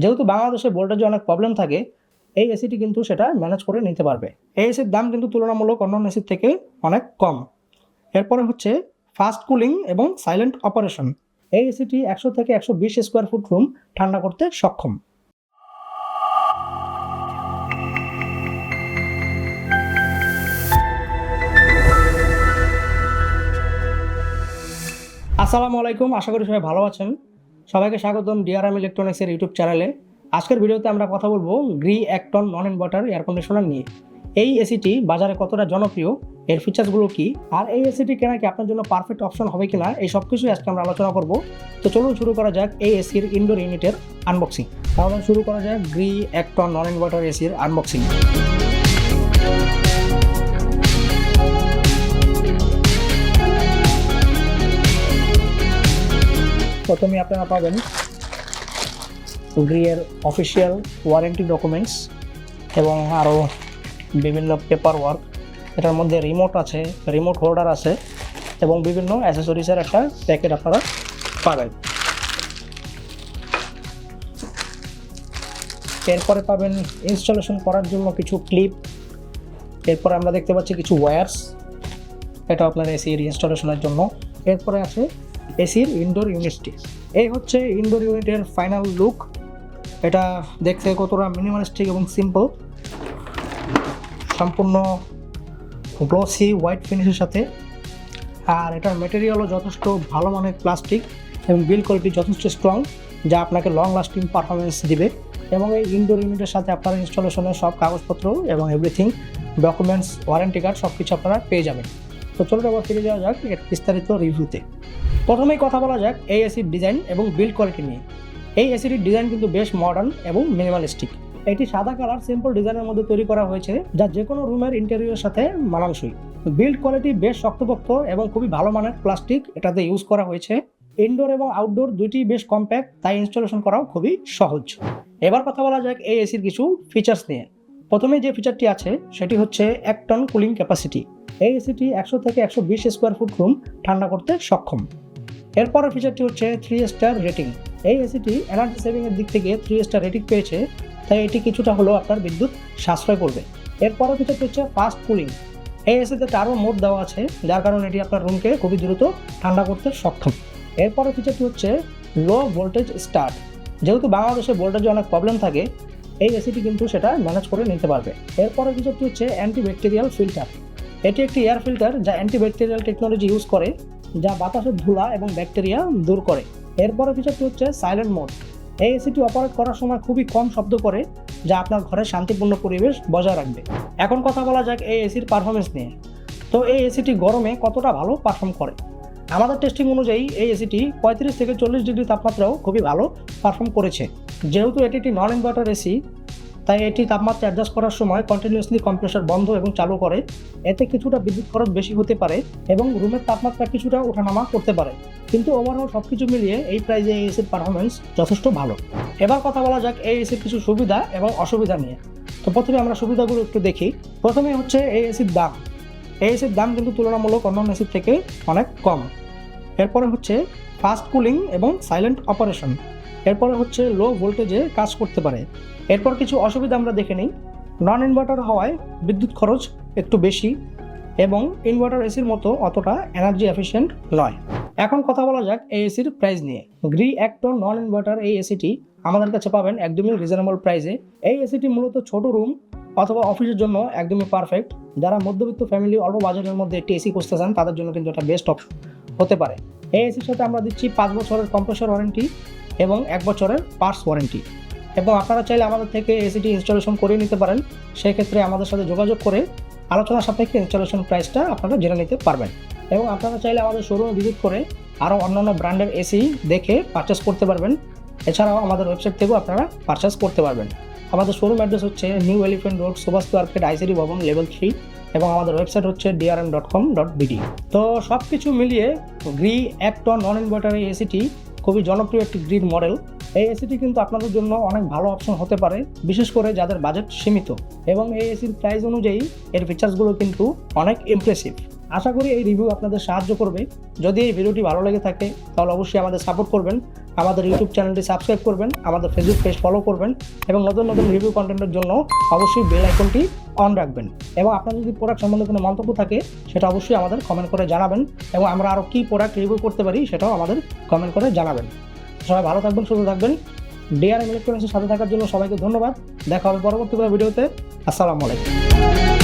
যেহেতু বাংলাদেশে ভোল্টেজে অনেক প্রবলেম থাকে, এই এসিটি কিন্তু সেটা ম্যানেজ করে নিতে পারবে। এই এসির দাম কিন্তু তুলনামূলক অন্যান্য এসির থেকে অনেক কম। এরপরে হচ্ছে ফাস্ট কুলিং এবং সাইলেন্ট অপারেশন এই এসিটি একশো থেকে একশো বিশ স্কোয়ার ফুট রুম ঠান্ডা করতে সক্ষম। আসসালামু আলাইকুম, আশা করি সবাই ভালো আছেন। সবাইকে স্বাগতম ডিআরএম ইলেকট্রনিক্সের ইউটিউব চ্যানেলে আজকের ভিডিওতে আমরা কথা বলব গ্রি একটন নন ইনভার্টার এয়ার কন্ডিশনার নিয়ে। এই এসিটি বাজারে কতটা জনপ্রিয়, এর ফিচার্সগুলো কি, আর এই এসিটি কেনা কি আপনার জন্য পারফেক্ট অপশন হবে কিনা, এই সব কিছুই আজকে আমরা আলোচনা করব। তো চলুন শুরু করা যাক এই এসির ইনডোর ইউনিটের আনবক্সিং তাহলে শুরু করা যাক গ্রি একটন নন ইনভার্টার এসির আনবক্সিং প্রথমে আপনারা পাবেন গ্রিয়ের অফিসিয়াল ওয়ারেন্টি ডকুমেন্টস এবং আরও বিভিন্ন পেপার ওয়ার্ক এটার মধ্যে রিমোট আছে রিমোট হোল্ডার আছে এবং বিভিন্ন অ্যাসেসরিজের একটা প্যাকেট আপনারা পাবেন। এরপরে পাবেন ইনস্টলেশন করার জন্য কিছু ক্লিপ এরপরে আমরা দেখতে পাচ্ছি কিছু ওয়্যার্স এটা আপনার এসির ইনস্টলেশনের জন্য। এরপরে আছে এসির ইনডোর ইউনিটটি এই হচ্ছে ইনডোর ইউনিটের ফাইনাল লুক এটা দেখতে কতটা মিনিমালিস্টিক এবং সিম্পল সম্পূর্ণ গ্লসি হোয়াইট ফিনিশের সাথে। আর এটার মেটেরিয়ালও যথেষ্ট ভালো মানের প্লাস্টিক এবং বিল কোয়ালিটি যথেষ্ট স্ট্রং যা আপনাকে লং লাস্টিং পারফরমেন্স দিবে। এবং এই ইনডোর ইউনিটের সাথে আপনার ইনস্টলেশনের সব কাগজপত্র এবং এভরিথিং ডকুমেন্টস ওয়ারেন্টি কার্ড সব কিছু আপনারা পেয়ে যাবেন। তো চলুন আবার ফিরে যাওয়া যাক এর বিস্তারিত রিভিউতে। প্রথমেই কথা বলা যাক এই এসির ডিজাইন এবং বিল্ড কোয়ালিটি নিয়ে। এই এসিটির ডিজাইন কিন্তু বেশ মডার্ন এবং মিনিমালিস্টিক এটি সাদা কালার সিম্পল ডিজাইনের মধ্যে তৈরি করা হয়েছে, যা যে কোনো রুমের ইন্টেরিয়র সাথে মানানসই। বিল্ড কোয়ালিটি বেশ শক্তপোক্ত এবং খুবই ভালো মানের প্লাস্টিক এটাতে ইউজ করা হয়েছে। ইনডোর এবং আউটডোর দুইটি বেশ কম্প্যাক্ট তাই ইনস্টলেশন করাও খুবই সহজ। এবার কথা বলা যাক এই এসির কিছু ফিচার্স নিয়ে। প্রথমে যে ফিচারটি আছে, সেটি হচ্ছে এক টন কুলিং ক্যাপাসিটি এই এসিটি একশো থেকে একশো বিশ স্কোয়ার ফুট রুম ঠান্ডা করতে সক্ষম। এরপরের ফিচারটি হচ্ছে থ্রি স্টার রেটিং এই এসিটি এনার্জি সেভিং এর দিক থেকে থ্রি স্টার রেটিং পেয়েছে, তাই এটি কিছুটা হলেও আপনার বিদ্যুৎ সাশ্রয় করবে। এরপরের ফিচারটি হচ্ছে ফাস্ট কুলিং এই এসিতে টার্বো মোড দেওয়া আছে, যার কারণে এটি আপনার রুমকে খুবই দ্রুত ঠান্ডা করতে সক্ষম। এরপরের ফিচারটি হচ্ছে লো ভোল্টেজ স্টার্ট যেহেতু বাংলাদেশে ভোল্টেজে অনেক প্রবলেম থাকে, এই এসিটি কিন্তু সেটা ম্যানেজ করে নিতে পারবে। এরপরের ফিচারটি হচ্ছে অ্যান্টিব্যাকটেরিয়াল ফিল্টার এটি একটি এয়ার ফিল্টার যা অ্যান্টিব্যাকটেরিয়াল টেকনোলজি ইউজ করে, যা বাতাসের ধুলা এবং ব্যাকটেরিয়া দূর করে। এরপরে ফিচারটি হচ্ছে সাইলেন্ট মোড এই এসিটি অপারেট করার সময় খুবই কম শব্দ করে, যা আপনার ঘরে শান্তিপূর্ণ পরিবেশ বজায় রাখবে। এখন কথা বলা যাক এই এসির পারফরমেন্স নিয়ে। তো এই এসিটি গরমে কতটা ভালো পারফর্ম করে? আমাদের টেস্টিং অনুযায়ী এই এসিটি পঁয়ত্রিশ থেকে চল্লিশ ডিগ্রি তাপমাত্রাও খুবই ভালো পারফর্ম করেছে। যেহেতু এটি একটি নন ইনভার্টার এসি তাই এটি তাপমাত্রা অ্যাডজাস্ট করার সময় কন্টিনিউয়াসলি কম্প্রেসার বন্ধ এবং চালু করে। এতে কিছুটা বিদ্যুৎ খরচ বেশি হতে পারে এবং রুমের তাপমাত্রা কিছুটা ওঠানামা করতে পারে। কিন্তু ওভারঅল সব কিছু মিলিয়ে এই প্রাইজে এই এসির পারফরমেন্স যথেষ্ট ভালো। এবার কথা বলা যাক এই এসির কিছু সুবিধা এবং অসুবিধা নিয়ে। তো প্রথমে আমরা সুবিধাগুলো একটু দেখি। প্রথমে হচ্ছে এই এসির দাম। এই এসির দাম কিন্তু তুলনামূলক অন্যান্য এসির থেকে অনেক কম। এরপরে হচ্ছে ফাস্ট কুলিং এবং সাইলেন্ট অপারেশন এরপরে হচ্ছে লো ভোল্টেজে কাজ করতে পারে। এরপর কিছু অসুবিধা আমরা দেখে নিই। নন ইনভার্টার হওয়ায় বিদ্যুৎ খরচ একটু বেশি এবং ইনভার্টার এসির মতো অতটা এনার্জি এফিশিয়েন্ট নয়। এখন কথা বলা যাক এই এসির প্রাইস নিয়ে। গ্রি একটন নন ইনভার্টার এই এসিটি আমাদের কাছে পাবেন একদমই রিজনেবল প্রাইসে এই এসিটি মূলত ছোট রুম অথবা অফিসের জন্য একদমই পারফেক্ট যারা মধ্যবিত্ত ফ্যামিলি অল্প বাজেটের মধ্যে একটি এসি খুঁজতে চান, তাদের জন্য কিন্তু এটা বেস্ট অপশন হতে পারে। এই এসির সাথে আমরা দিচ্ছি পাঁচ বছরের কম্প্রেসর ওয়ারেন্টি এবং এক বছরের পার্টস ওয়ারেন্টি। এবং আপনারা চাইলে আমাদের থেকে এসিটি ইনস্টলেশন করে নিতে পারেন। সেই ক্ষেত্রে আমাদের সাথে যোগাযোগ করে আলোচনা সাপেক্ষে ইনস্টলেশন প্রাইসটা আপনারা জেনে নিতে পারবেন। এবং আপনারা চাইলে আমাদের শোরুমে ভিজিট করে আরও অন্যান্য ব্র্যান্ডের এসি দেখে পারচেস করতে পারবেন। এছাড়াও আমাদের ওয়েবসাইট থেকেও আপনারা পারচেস করতে পারবেন। আমাদের শোরুম অ্যাড্রেস হচ্ছে New Elephant Road Subhash market ICD Bhaban level three এবং আমাদের ওয়েবসাইট হচ্ছে DRM dot com dot BD তো সব কিছু মিলিয়ে গ্রি একটন নন ইনভার্টার এসিটি খুবই জনপ্রিয় একটি গ্রিড মডেল। এই এসিটি কিন্তু আপনাদের জন্য অনেক ভালো অপশন হতে পারে, বিশেষ করে যাদের বাজেট সীমিত। এবং এই এসির প্রাইস অনুযায়ী এর ফিচার্সগুলো কিন্তু অনেক ইমপ্রেসিভ আশা করি এই রিভিউ আপনাদের সাহায্য করবে। যদি এই ভিডিওটি ভালো লেগে থাকে, তাহলে অবশ্যই আমাদের সাপোর্ট করবেন। আমাদের ইউটিউব চ্যানেলটি সাবস্ক্রাইব করবেন, আমাদের ফেসবুক পেজ ফলো করবেন এবং নতুন নতুন রিভিউ কন্টেন্টের জন্য অবশ্যই বেল আইকনটি অন রাখবেন। এবং আপনার যদি প্রোডাক্ট সম্বন্ধে কোনো মন্তব্য থাকে, সেটা অবশ্যই আমাদের কমেন্ট করে জানাবেন এবং আমরা আরও কী প্রোডাক্ট রিভিউ করতে পারি, সেটাও আমাদের কমেন্ট করে জানাবেন। সবাই ভালো থাকবেন, সুস্থ থাকবেন। ডিআরএম ইলেকট্রনিক্সের সাথে থাকার জন্য সবাইকে ধন্যবাদ। দেখা হবে পরবর্তী কোনো ভিডিওতে আসসালামু আলাইকুম।